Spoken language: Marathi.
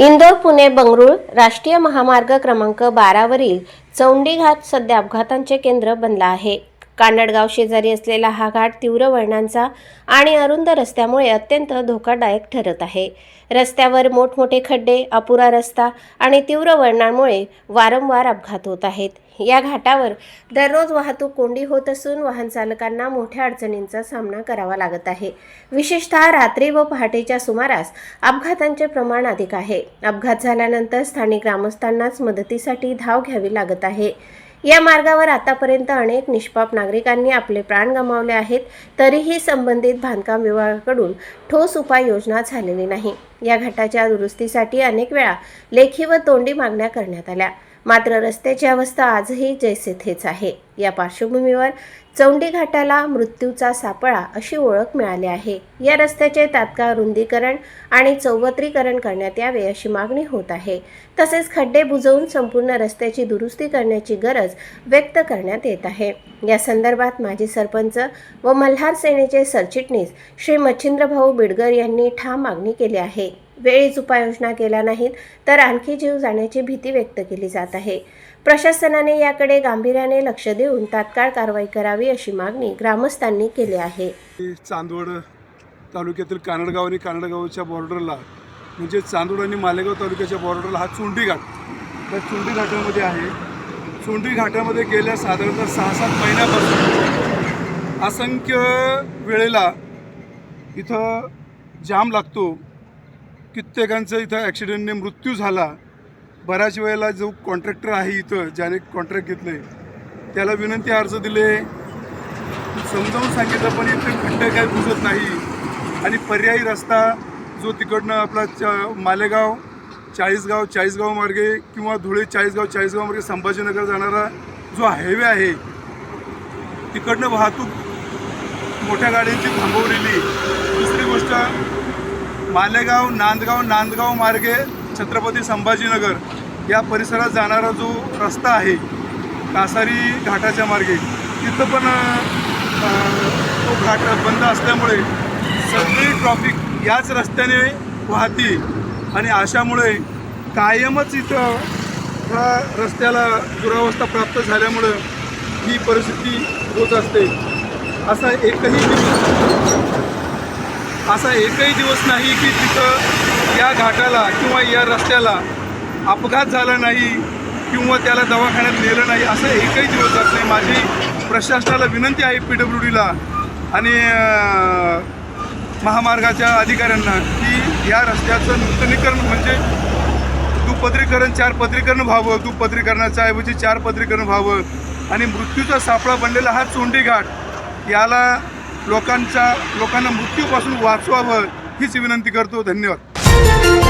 इंदोर पुणे बंगळूर राष्ट्रीय महामार्ग क्रमांक बारावरील चौंडी घाट सध्या अपघातांचे केंद्र बनला आहे. कानडगाव शेजारी असलेला हा घाट तीव्र वळणांचा आणि अरुंद रस्त्यामुळे अत्यंत धोकादायक ठरत आहे. रस्त्यावर मोठमोठे खड्डे अपुरा रस्ता आणि तीव्र वळणांमुळे वारंवार अपघात होत आहेत. या घाटावर दररोज वाहतूक कोंडी होत असून वाहन चालकांना मोठ्या अडचणींचा सामना करावा लागत आहे. विशेषतः रात्री व पहाटेच्या सुमारास अपघातांचे प्रमाण अधिक आहे. अपघात झाल्यानंतर स्थानिक ग्रामस्थांनाच मदतीसाठी धाव घ्यावी लागत आहे. या मार्गावर आतापर्यंत अनेक निष्पाप नागरिकांनी आपले प्राण गमावले आहेत तरीही संबंधित बांधकाम विभागाकडून ठोस उपाययोजना झालेली नाही. या घाटाच्या दुरुस्तीसाठी अनेक वेळा लेखी व तोंडी मागण्या करण्यात आल्या. मात्र रस्त्याची अवस्था आजही जैसे थेच आहे. या पार्श्वभूमीवर चौंडी घाटाला मृत्यूचा सापळा अशी ओळख मिळाली आहे. या रस्त्याचे तात्काळ रुंदीकरण आणि चौवत्रीकरण करण्यात यावे अशी मागणी होत आहे. तसेच खड्डे बुजवून संपूर्ण रस्त्याची दुरुस्ती करण्याची गरज व्यक्त करण्यात येत आहे. या संदर्भात माजी सरपंच व मल्हार सेनेचे सरचिटणीस श्री मच्छिंद्रभाऊ बिडगर यांनी ठाम मागणी केली आहे. वेळीच उपाययोजना केल्या नाहीत तर आणखी जीव जाण्याची भीती व्यक्त केली जात आहे. प्रशासनाने याकडे गांभीर्याने लक्ष देऊन तात्काळ कारवाई करावी अशी मागणी ग्रामस्थांनी केली आहे. चांदवड तालुक्यातील कानडगाव आणि कानडगावच्या बॉर्डरला म्हणजे चांदवड आणि मालेगाव तालुक्याच्या बॉर्डरला हा चुंडी घाट त्या चुंडी घाटामध्ये आहे. चुंडी घाटामध्ये गेल्या साधारणतः सहा सात महिन्यापासून असंख्य वेळेला इथं जाम लागतो. कित्येकांचा इथं ॲक्सिडेंटने मृत्यू झाला. बऱ्याच वेळेला जो कॉन्ट्रॅक्टर आहे इथं ज्याने कॉन्ट्रॅक्ट घेतलं आहे त्याला विनंती अर्ज दिले. समजावून सांगितलं पण इथे खड्डे काही बुजत नाही. आणि पर्यायी रस्ता जो तिकडनं आपला च मालेगाव चाळीसगाव चाळीसगाव मार्गे किंवा धुळे चाळीसगाव चाळीसगाव मार्गे संभाजीनगर जाणारा जो हायवे आहे तिकडनं वाहतूक मोठ्या गाड्यांची थांबवलेली. दुसरी गोष्ट मालेगाव नांदगाव नांदगाव मार्गे छत्रपती संभाजीनगर या परिसरात जाणारा जो रस्ता आहे कासारी घाटाच्या मार्गे तिथं पण तो घाट बंद असल्यामुळे सगळी ट्रॉफिक याच रस्त्याने वाहती आणि अशामुळे कायमच इथं ह्या रस्त्याला दुरावस्था प्राप्त झाल्यामुळं ही परिस्थिती होत असते. असा एकही असा एकही दिवस नाही की तिथं या घाटाला किंवा या रस्त्याला अपघात झाला नाही किंवा त्याला दवाखान्यात नेलं नाही असं एकही दिवस जात नाही. माझी प्रशासनाला विनंती आहे पी डब्ल्यू डीला आणि महामार्गाच्या अधिकाऱ्यांना की या रस्त्याचं नूतनीकरण म्हणजे दुपदरीकरण चार पदरीकरण व्हावं. दुपदरीकरणाच्या ऐवजी चार पदरीकरण व्हावं. आणि मृत्यूचा सापळा बनलेला हा चोंडी घाट याला लोकांच्या लोकांना मृत्यूपासून वाचवावं हीच विनंती करतो. धन्यवाद.